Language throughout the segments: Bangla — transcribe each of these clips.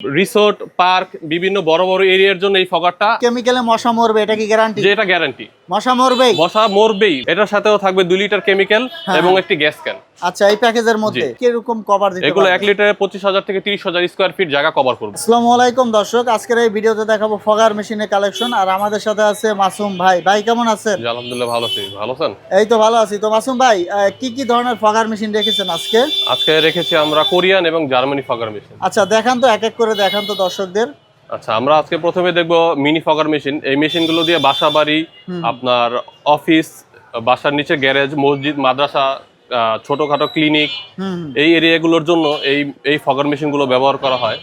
রিসোর্ট পার্ক বিভিন্ন বড় বড় এরিয়ার জন্য এই ফগারটা কেমিক্যালে মশা মরবে এটা কি গ্যারান্টি যে এটা গ্যারান্টি মশা মরবেই। এটার সাথেও থাকবে লিটার কেমিক্যাল হ্যাঁ, এবং হ্যাঁ। একটি গ্যাস ক্যান আচ্ছা এই প্যাকেজের মধ্যে কীরকম কভার দিতে এগুলো এক লিটারে পঁচিশ হাজার থেকে তিরিশ হাজার ফিট জায়গা কভার করবে। আসসালামু আলাইকুম দর্শক আজকের এই ভিডিওতে দেখাবো ফগার মেশিনের কালেকশন আর আমাদের সাথে আছে মাসুম ভাই। ভাই কেমন আছেন? আলহামদুলিল্লাহ ভালো আছি। ভালো আছেন? এই তো ভালো আছি। তো মাসুম ভাই কি কি ধরনের ফগার মেশিন রেখেছেন আজকে? আজকে রেখেছি আমরা কোরিয়ান এবং জার্মানি ফগার মেশিন। আচ্ছা দেখান তো এক এক করে দেখান তো দর্শকদের। আচ্ছা আমরা আজকে প্রথমে দেখব মিনি ফগার মেশিন। এই মেশিনগুলো দিয়ে বাসা বাড়ি আপনার অফিস বাসার নিচে গ্যারেজ মসজিদ মাদ্রাসা আহ, ছোটখাটো ক্লিনিক। এই এরিয়াগুলোর জন্য এই এই ফগার মেশিনগুলো ব্যবহার করা হয়।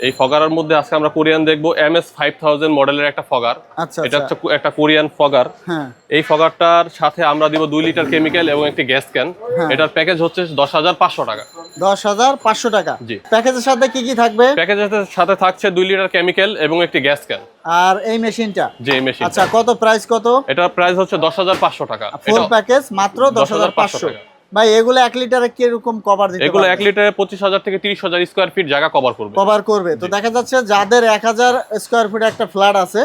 এই ফগারের মধ্যে আজকে আমরা কোরিয়ান দেখব এম এস ফাইভ থাউজেন্ড মডেলের একটা ফগার। আচ্ছা এটা আচ্ছা। হচ্ছে একটা কোরিয়ান ফগার। হ্যাঁ। এই ফগারটার সাথে আমরা দিব দুই লিটার কেমিক্যাল এবং একটি গ্যাস ক্যান। হ্যাঁ। এটার প্যাকেজ হচ্ছে দশ হাজার পাঁচশো টাকা। দশ হাজার পাঁচশো টাকা। জি। প্যাকেজের সাথে কি কি থাকবে? প্যাকেজের সাথে থাকছে দুই লিটার কেমিক্যাল এবং একটি গ্যাস ক্যান। আর এই মেশিনটা? যে মেশিন আচ্ছা কত প্রাইস কত? এটার প্রাইস হচ্ছে দশ হাজার পাঁচশো টাকা। ফুল প্যাকেজ মাত্র দশ হাজার পাঁচশো টাকা। ভাই এগুলো এক লিটারে কীরকম কভার দিতে এগুলো এক লিটারে পঁচিশ হাজার থেকে তিরিশ হাজার স্কোয়ার ফিট জায়গা কভার করবে। কভার করবে। তো দেখা যাচ্ছে যাদের এক হাজার স্কোয়ার ফিট একটা ফ্ল্যাট আছে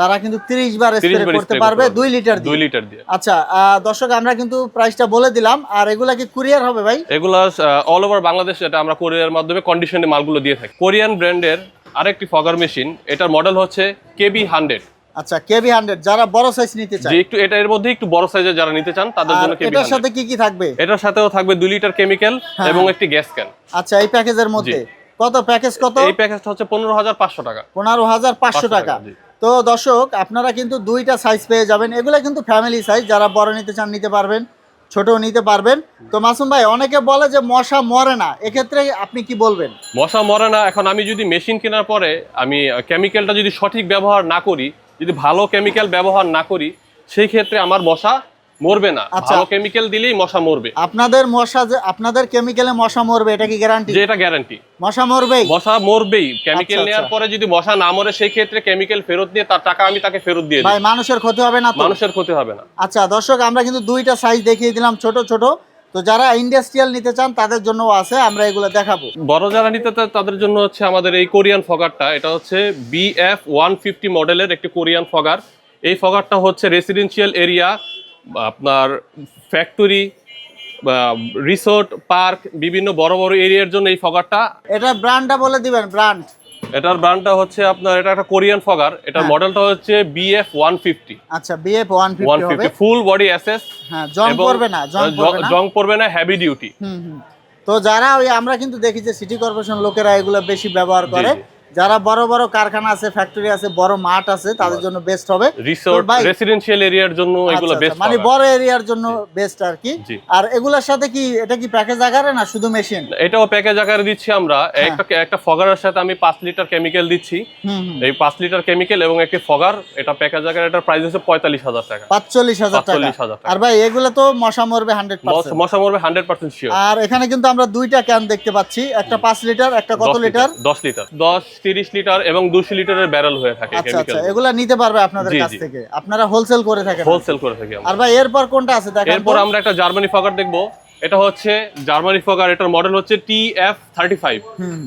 তারা কিন্তু তিরিশ বার 30 স্প্রে করতে পারবে দুই লিটার দুই লিটার দিয়ে। আচ্ছা দর্শক আমরা কিন্তু প্রাইসটা বলে দিলাম। আর এগুলা কি কুরিয়ার হবে ভাই? এগুলো অল ওভার বাংলাদেশ এটা আমরা কোরিয়ার মাধ্যমে কন্ডিশনে মালগুলো দিয়ে থাকি। কোরিয়ান ব্র্যান্ডের আরেকটি ফগার মেশিন এটার মডেল হচ্ছে কেবি হান্ড্রেড আচ্ছা কেবি হান্ড্রেড যারা বড় সাইজ নিতে চায়। একটু এটা এর মধ্যে একটু বড় সাইজের যারা নিতে চান তাদের জন্য কেবি এটার সাথে কি কি থাকবে? এটার সাথেও থাকবে দুই লিটার কেমিক্যাল এবং একটি গ্যাস ক্যান আচ্ছা এই প্যাকেজের মধ্যে। কত? প্যাকেজ কত? এই প্যাকেজটা হচ্ছে পনেরো হাজার পাঁচশো টাকা। পনেরো হাজার পাঁচশো টাকা। তো দর্শক আপনারা কিন্তু দুইটা সাইজ পেয়ে যাবেন। এগুলো কিন্তু ফ্যামিলি সাইজ যারা বড় নিতে চান নিতে পারবেন ছোটও নিতে পারবেন। তো মাসুম ভাই অনেকে বলে যে মশা মরে না এক্ষেত্রে আপনি কি বলবেন? মশা মরে না এখন আমি যদি মেশিন কেনার পরে আমি কেমিক্যালটা যদি সঠিক ব্যবহার না করি যদি ভালো কেমিক্যাল ব্যবহার না করি সেই ক্ষেত্রে আমার মশা মরবে না। আচ্ছা। ভালো কেমিক্যাল দিলেই মশা মরবে। আপনাদের মশা যে আপনাদের কেমিক্যালে মশা মরবে এটা কি গ্যারান্টি যে এটা গ্যারান্টি মশা মরবেই? মশা মরবেই। কেমিক্যাল আচ্ছা, নেওয়ার আচ্ছা। পরে যদি মশা না মরে সেই ক্ষেত্রে কেমিক্যাল ফেরত দিয়ে তার টাকা আমি তাকে ফেরত দিয়ে ভাই মানুষের ক্ষতি হবে না তো? মানুষের ক্ষতি হবে না। আচ্ছা দর্শক আমরা কিন্তু দুইটা সাইজ দেখিয়ে দিলাম ছোট ছোট। তো যারা ইন্ডাস্ট্রিয়াল নিতে চান তাদের জন্য আছে আমরা এগুলো দেখাবো। বড় যারা নিতে চায় তাদের জন্য হচ্ছে আমাদের এই কোরিয়ান ফগারটা। এটা হচ্ছে বিএফ ওয়ান ফিফটি মডেলের একটি কোরিয়ান ফগার। এই ফগারটা হচ্ছে রেসিডেন্সিয়াল এরিয়া আপনার ফ্যাক্টরি রিসোর্ট পার্ক বিভিন্ন বড় বড় এরিয়ার জন্য এই ফগারটা। এটা ব্র্যান্ডটা বলে দিবেন ব্র্যান্ড এটার ব্র্যান্ডটা হচ্ছে আপনার এটা একটা কোরিয়ান ফগার এটার হ্যাঁ। মডেলটা হচ্ছে বিএফ ওয়ান ফিফটি আচ্ছা বিএফ ওয়ান ওয়ান ফিফটি হবে। ফুল বডি অ্যাসেস হ্যাঁ জং পড়বে না জং পড়বে না। জং পড়বে না হেভি ডিউটি হুম হুম। তো যারা ওই আমরা কিন্তু দেখি যে সিটি কর্পোরেশন লোকেরা এগুলো বেশি ব্যবহার করে। যারা বড় বড় কারখানা আছে ফ্যাক্টরি আছে বড় মাঠ আছে তাদের জন্য বেস্ট হবে। রিসোর্ট রেসিডেন্সিয়াল এরিয়ার জন্য এগুলো আচ্ছা, বেস্ট আচ্ছা, মানে বড় এরিয়ার জন্য বেস্ট আর কি। আর এগুলোর সাথে কি এটা কি প্যাকেজ আকারে না শুধু মেশিন এটাও প্যাকেজ আকারে দিচ্ছি আমরা। হ্যাঁ। একটা একটা ফগারের সাথে আমি পাঁচ লিটার কেমিক্যাল দিচ্ছি। এই পাঁচ লিটার কেমিক্যাল এবং একটি ফগার এটা প্যাকেজ আকারে এটার প্রাইস হচ্ছে পঁয়তাল্লিশ হাজার টাকা। পাঁচচল্লিশ হাজার টাকা। 45,000 টাকা। আর ভাই এগুলো তো মশা মরবে হান্ড্রেড মশ- মশা মরবে হান্ড্রেড পার্সেন্ট শিওর আর এখানে কিন্তু আমরা দুইটা ক্যান দেখতে পাচ্ছি। একটা পাঁচ লিটার একটা কত লিটার? দশ লিটার। দশ তিরিশ লিটার এবং দুশো লিটারের ব্যারেল হয়ে থাকে আচ্ছা আচ্ছা এগুলা নিতে পারবে আপনাদের কাছ থেকে। আপনারা হোলসেল করে থাকেন হোলসেল করে থাকি আর ভাই এরপর কোনটা আছে দেখেন এরপর আমরা একটা জার্মানি ফগার দেখব। এটা হচ্ছে জার্মানি ফগার এটার মডেল হচ্ছে টি এফ থার্টি ফাইভ।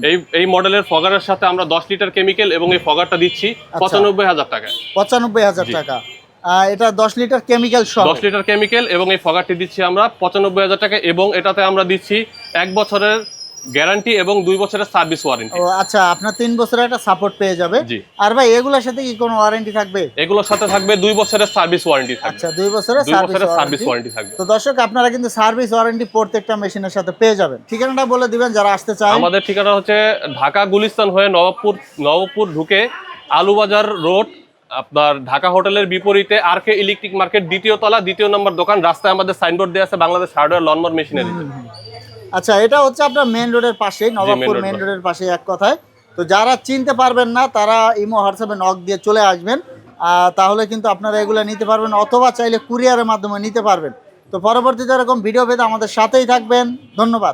এই এই মডেলের ফগারের সাথে আমরা দশ লিটার কেমিক্যাল এবং এই ফগারটা দিচ্ছি আচ্ছা। পঁচানব্বই হাজার টাকায়। পঁচানব্বই হাজার টাকা। এটা দশ লিটার কেমিক্যাল সহ। দশ লিটার কেমিক্যাল এবং এই ফগারটি দিচ্ছি আমরা পঁচানব্বই হাজার টাকা এবং এটাতে আমরা দিচ্ছি এক বছরের গ্যারান্টি এবং দুই বছরের সার্ভিস ওয়ারেন্টি। ও আচ্ছা আপনার তিন বছরের একটা সাপোর্ট পেয়ে যাবে। আর ভাই এগুলোর সাথে কি কোনো ওয়ারেন্টি থাকবে? এগুলোর সাথে থাকবে দুই বছরের সার্ভিস ওয়ারেন্টি থাকবে। আচ্ছা দুই বছরের সার্ভিস ওয়ারেন্টি থাকবে। তো দর্শক আপনারা কিন্তু সার্ভিস ওয়ারেন্টি প্রত্যেকটা মেশিনের সাথে পেয়ে যাবেন। ঠিকানাটা বলে দিবেন যারা আসতে চায়। আমাদের ঠিকানা হচ্ছে ঢাকা গুলিস্তান হয়ে নবাবপুর নবাবপুর ঢুকে আলুবাজার রোড আপনার ঢাকা হোটেলের বিপরীতে আর কে ইলেকট্রিক মার্কেট দ্বিতীয় তলা দ্বিতীয় নম্বর দোকান রাস্তায় আমাদের সাইনবোর্ড দেওয়া আছে বাংলাদেশ হার্ডওয়্যার লনমর মেশিনারি আচ্ছা এটা হচ্ছে আপনার মেন রোডের পাশে নবাবপুর মেন রোডের পাশে। এক কথায়। তো যারা চিনতে পারবেন না তারা ইমো হোয়াটসঅ্যাপে নক দিয়ে চলে আসবেন। তাহলে কিন্তু আপনারা এগুলো নিতে পারবেন অথবা চাইলে কুরিয়ারের মাধ্যমে নিতে পারবেন। তো পরবর্তীতে এরকম ভিডিও পেতে আমাদের সাথেই থাকবেন। ধন্যবাদ।